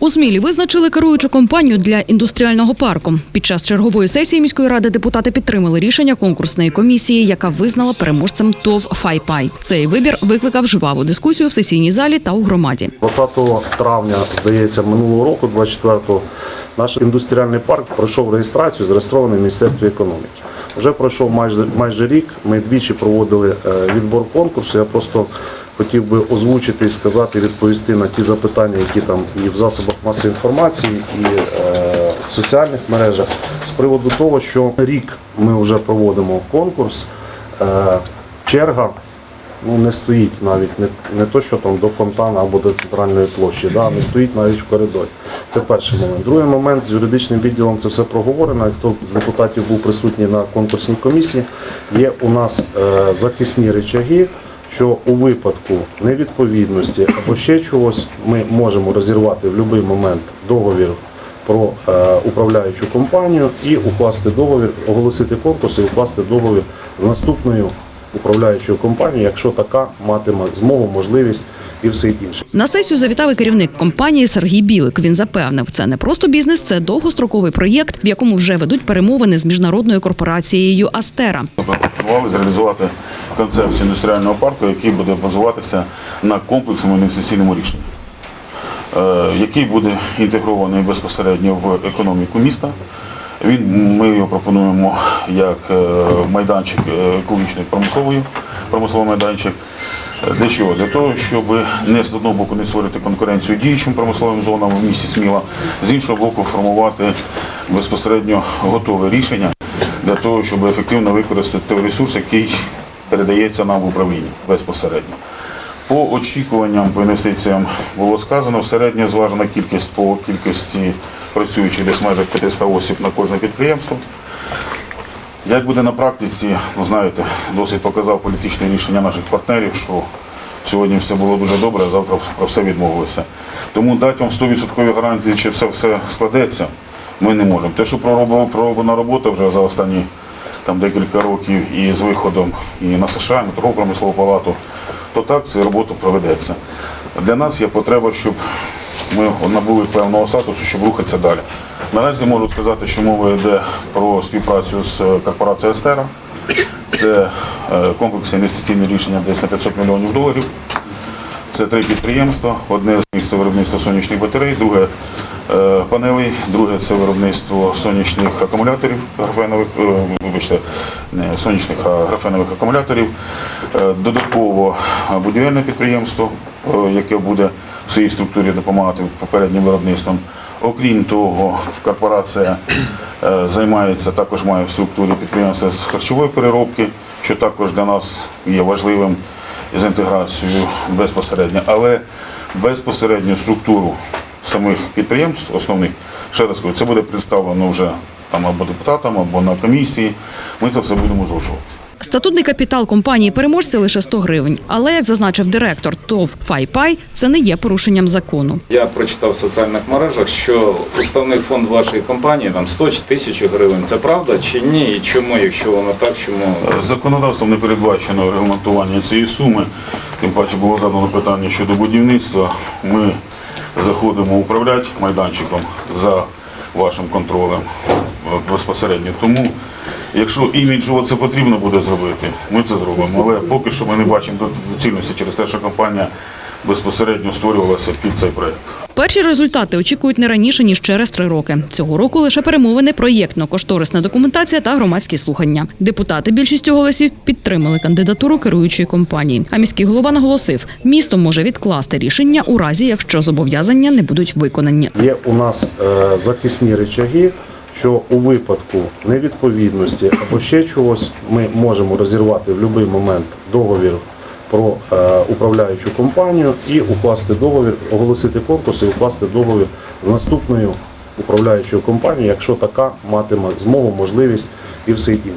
У Смілі визначили керуючу компанію для індустріального парку. Під час чергової сесії міської ради депутати підтримали рішення конкурсної комісії, яка визнала переможцем ТОВ Файпай. Цей вибір викликав жваву дискусію в сесійній залі та у громаді. 20 травня, здається, минулого року, 24-го, наш індустріальний парк пройшов реєстрацію, зареєстрований в Міністерстві економіки. Вже пройшов майже, майже рік. Ми двічі проводили е, відбор конкурсу. Я просто хотів би озвучити і сказати, відповісти на ті запитання, які там і в засобах масової інформації, і е, в соціальних мережах з приводу того, що рік ми вже проводимо конкурс. Е, черга ну, не стоїть навіть не, не то, що там до фонтана або до центральної площі, да, не стоїть навіть в коридорі. Це перший момент. Другий момент з юридичним відділом це все проговорено. Хто з депутатів був присутній на конкурсній комісії, є у нас е, захисні речаги. Що у випадку невідповідності або ще чогось ми можемо розірвати в будь-який момент договір про е, управляючу компанію і укласти договір, оголосити конкурс і укласти договір з наступною управляючою компанією, якщо така матиме змогу, можливість і все інше. На сесію завітав і керівник компанії Сергій Білик. Він запевнив, це не просто бізнес, це довгостроковий проєкт, в якому вже ведуть перемовини з міжнародною корпорацією Астера. Пропонували зреалізувати концепцію індустріального парку, який буде базуватися на комплексному інвестиційному рішенні, е, який буде інтегрований безпосередньо в економіку міста. Він, ми його пропонуємо як е, майданчик е, екологічний промисловий, промисловий майданчик. Для чого? Для того, щоб не з одного боку не створити конкуренцію діючим промисловим зонам в місті Сміла, з іншого боку, формувати безпосередньо готове рішення для того, щоб ефективно використати той ресурс, який передається нам в управління безпосередньо. По очікуванням по інвестиціям було сказано, середня зважена кількість по кількості працюючих десь майже 500 осіб на кожне підприємство. Як буде на практиці, ну знаєте, досить показав політичне рішення наших партнерів, що сьогодні все було дуже добре, а завтра про все відмовилися. Тому дати вам 100% гарантії, чи все все складеться, ми не можемо. Те, що пророблена робота вже за останні там, декілька років і з виходом і на США, і на торгову промислову палату, то так ця робота проведеться. Для нас є потреба, щоб ми набули певного статусу, щоб рухатися далі. Наразі можу сказати, що мова йде про співпрацю з корпорацією Естера. Це е, комплексне інвестиційне рішення десь на 500 мільйонів доларів. Це три підприємства. Одне з це виробництво сонячних батарей, друге е, панелей, друге це виробництво сонячних акумуляторів, графенових, е, вибачте, не сонячних, а графенових акумуляторів. Е, Додатково будівельне підприємство, яке буде в своїй структурі допомагати попереднім виробництвам. Окрім того, корпорація займається, також має в структурі підприємства з харчової переробки, що також для нас є важливим з інтеграцією безпосередньо, але безпосередню структуру самих підприємств, основних, ще раз кажу, це буде представлено вже там або депутатам, або на комісії. Ми це все будемо озвучувати. Статутний капітал компанії переможця лише 100 гривень. Але як зазначив директор ТОВ Файпай, це не є порушенням закону. Я прочитав в соціальних мережах, що уставний фонд вашої компанії там 100 чи 1000 гривень. Це правда чи ні? І чому, якщо воно так, чому? Законодавством не передбачено регламентування цієї суми. Тим паче було задано питання щодо будівництва. Ми заходимо управляти майданчиком за вашим контролем е, безпосередньо. Тому, якщо іміджово це потрібно буде зробити, ми це зробимо. Але поки що ми не бачимо доцільності через те, що компанія безпосередньо створювалася під цей проект. Перші результати очікують не раніше ніж через три роки. Цього року лише перемовини, проєктно-кошторисна документація та громадські слухання. Депутати більшістю голосів підтримали кандидатуру керуючої компанії. А міський голова наголосив, місто може відкласти рішення у разі, якщо зобов'язання не будуть виконані. Є у нас е, захисні речаги, що у випадку невідповідності або ще чогось ми можемо розірвати в будь-який момент договір про е, управляючу компанію і укласти договір, оголосити конкурс і укласти договір з наступною управляючою компанією, якщо така матиме змогу, можливість і все інше.